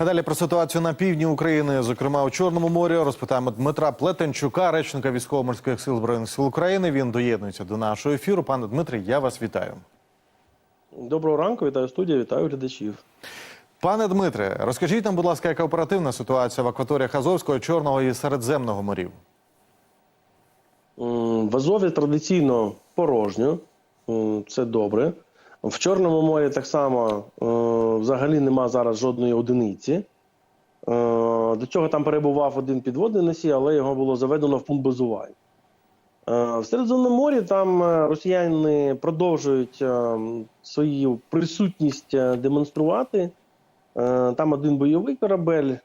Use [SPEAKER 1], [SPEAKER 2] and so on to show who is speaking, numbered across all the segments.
[SPEAKER 1] А далі про ситуацію на півдні України, зокрема у Чорному морі, розпитаємо Дмитра Плетенчука, речника військово-морських сил збройних сил України. Він доєднується до нашого ефіру. Пане Дмитрий, я вас вітаю.
[SPEAKER 2] Доброго ранку, вітаю студію, вітаю глядачів.
[SPEAKER 1] Пане Дмитре, розкажіть нам, будь ласка, яка оперативна ситуація в акваторіях Азовського, Чорного і Середземного морів?
[SPEAKER 2] В Азові традиційно порожньо, це добре. В Чорному морі так само е, взагалі нема зараз жодної одиниці. Е, До цього там перебував один підводний носій, але його було заведено в пункт базування. Е, В Середземному морі там е, росіяни продовжують е, свою присутність е, демонструвати. Е, Там один бойовий корабель, е,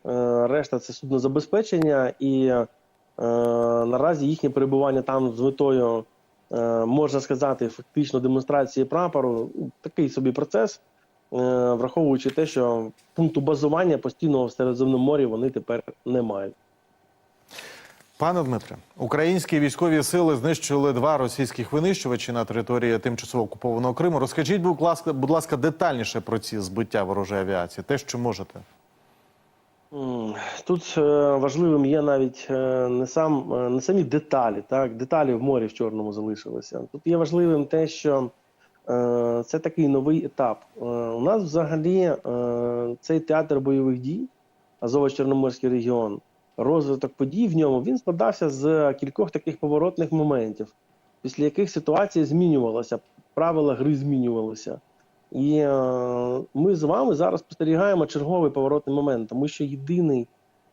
[SPEAKER 2] решта це суднозабезпечення, і е, наразі їхнє перебування там з метою, можна сказати, фактично демонстрації прапору. Такий собі процес, е, враховуючи те, що пункту базування постійного в Середземному морі вони тепер не мають.
[SPEAKER 1] Пане Дмитре, українські військові сили знищили два російських винищувачі на території тимчасово окупованого Криму. Розкажіть, будь ласка, будь ласка, детальніше про ці збиття ворожої авіації, те, що можете.
[SPEAKER 2] Тут е, важливим є навіть е, не сам е, не самі деталі, так деталі в морі в чорному залишилися. Тут є важливим те, що це такий новий етап. У нас взагалі цей театр бойових дій, Азово-Чорноморський регіон, розвиток подій в ньому він складався з кількох таких поворотних моментів, після яких ситуація змінювалася, правила гри змінювалися. І е, ми з вами зараз спостерігаємо черговий поворотний момент, тому що єдиний,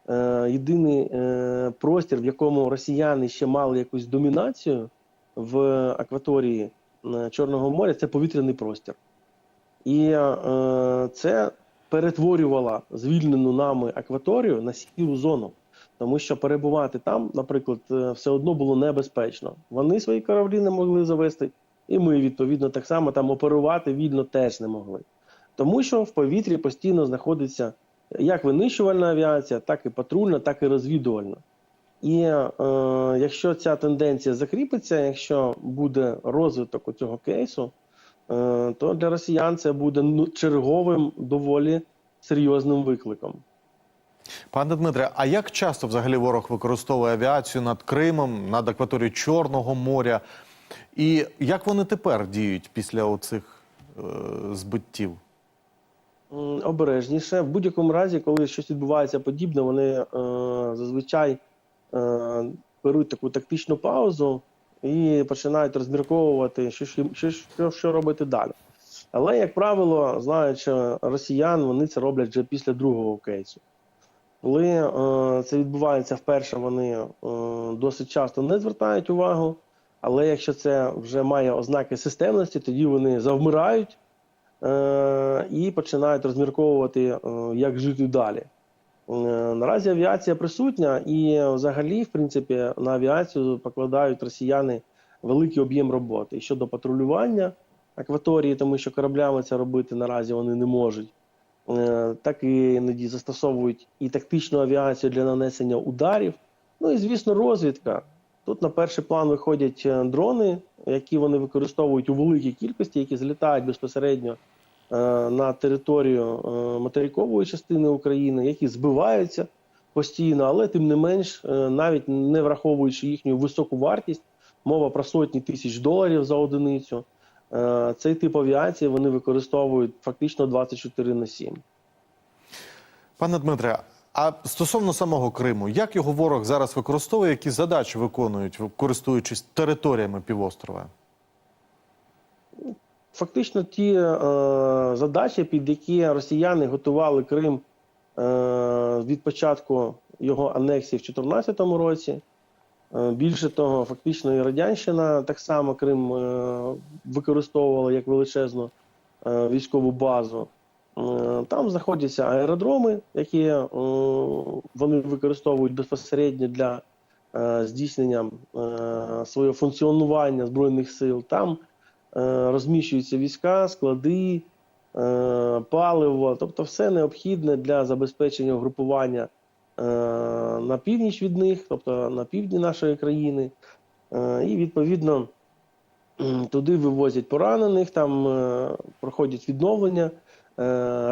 [SPEAKER 2] е, єдиний е, простір, в якому росіяни ще мали якусь домінацію в акваторії е, Чорного моря, це повітряний простір. І е, це перетворювало звільнену нами акваторію на сіру зону. Тому що перебувати там, наприклад, е, все одно було небезпечно. Вони свої кораблі не могли завести, і ми, відповідно, так само там оперувати вільно теж не могли. Тому що в повітрі постійно знаходиться як винищувальна авіація, так і патрульна, так і розвідувальна. І е, якщо ця тенденція закріпиться, якщо буде розвиток у цього кейсу, е, то для росіян це буде ну, черговим доволі серйозним викликом.
[SPEAKER 1] Пане Дмитре, а як часто взагалі ворог використовує авіацію над Кримом, над акваторією Чорного моря? І як вони тепер діють після оцих е, збиттів?
[SPEAKER 2] Обережніше. В будь-якому разі, коли щось відбувається подібне, вони е, зазвичай е, беруть таку тактичну паузу і починають розмірковувати, що, що, що, що робити далі. Але, як правило, знаючи росіян, вони це роблять вже після другого кейсу. Коли е, це відбувається вперше, вони е, досить часто не звертають увагу. Але якщо це вже має ознаки системності, тоді вони завмирають е, і починають розмірковувати, е, як жити далі. Е, наразі авіація присутня, і взагалі, в принципі, на авіацію покладають росіяни великий об'єм роботи і щодо патрулювання акваторії, тому що кораблями це робити наразі вони не можуть. Е, Так і іноді застосовують і тактичну авіацію для нанесення ударів. Ну і звісно, розвідка. Тут на перший план виходять е, дрони, які вони використовують у великій кількості, які злітають безпосередньо е, на територію е, материкової частини України, які збиваються постійно, але тим не менш, навіть не враховуючи їхню високу вартість, мова про сотні тисяч доларів за одиницю. Цей тип авіації вони використовують фактично 24 на 7.
[SPEAKER 1] Пане Дмитре, а стосовно самого Криму, як його ворог зараз використовує, які задачі виконують, користуючись територіями півострова?
[SPEAKER 2] Фактично, ті е, задачі, під які росіяни готували Крим е, від початку його анексії в 2014 році. Е, більше того, фактично і Радянщина так само Крим е, використовувала як величезну е, військову базу. Е, Там знаходяться аеродроми, які е, вони використовують безпосередньо для е, здійснення свого функціонування збройних сил. Там розміщуються війська, склади, паливо, тобто все необхідне для забезпечення угрупування е, на північ від них, тобто на півдні нашої країни. І відповідно туди вивозять поранених, там проходять відновлення,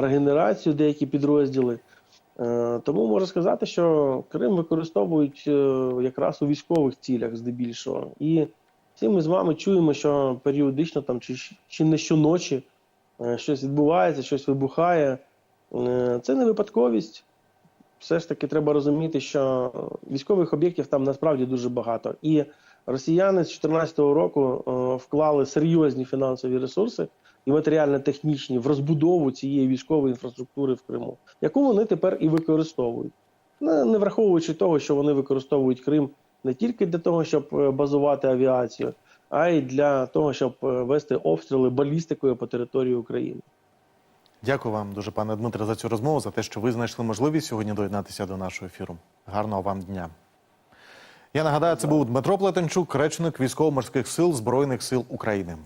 [SPEAKER 2] регенерацію деякі підрозділи. Е, Тому можу сказати, що Крим використовують е, якраз у військових цілях здебільшого. І всі ми з вами чуємо, що періодично там чи, чи не щоночі е, щось відбувається, щось вибухає. Е, Це не випадковість. Все ж таки треба розуміти, що військових об'єктів там насправді дуже багато. І росіяни з 2014 року е, вклали серйозні фінансові ресурси і матеріально-технічні в розбудову цієї військової інфраструктури в Криму, яку вони тепер і використовують, не, враховуючи того, що вони використовують Крим не тільки для того, щоб е, базувати авіацію, а й для того, щоб е, вести обстріли балістикою по території України.
[SPEAKER 1] Дякую вам дуже, пане Дмитре, за цю розмову, за те, що ви знайшли можливість сьогодні доєднатися до нашого ефіру. Гарного вам дня. Я нагадаю, це був Дмитро Плетенчук, речник військово-морських сил Збройних сил України.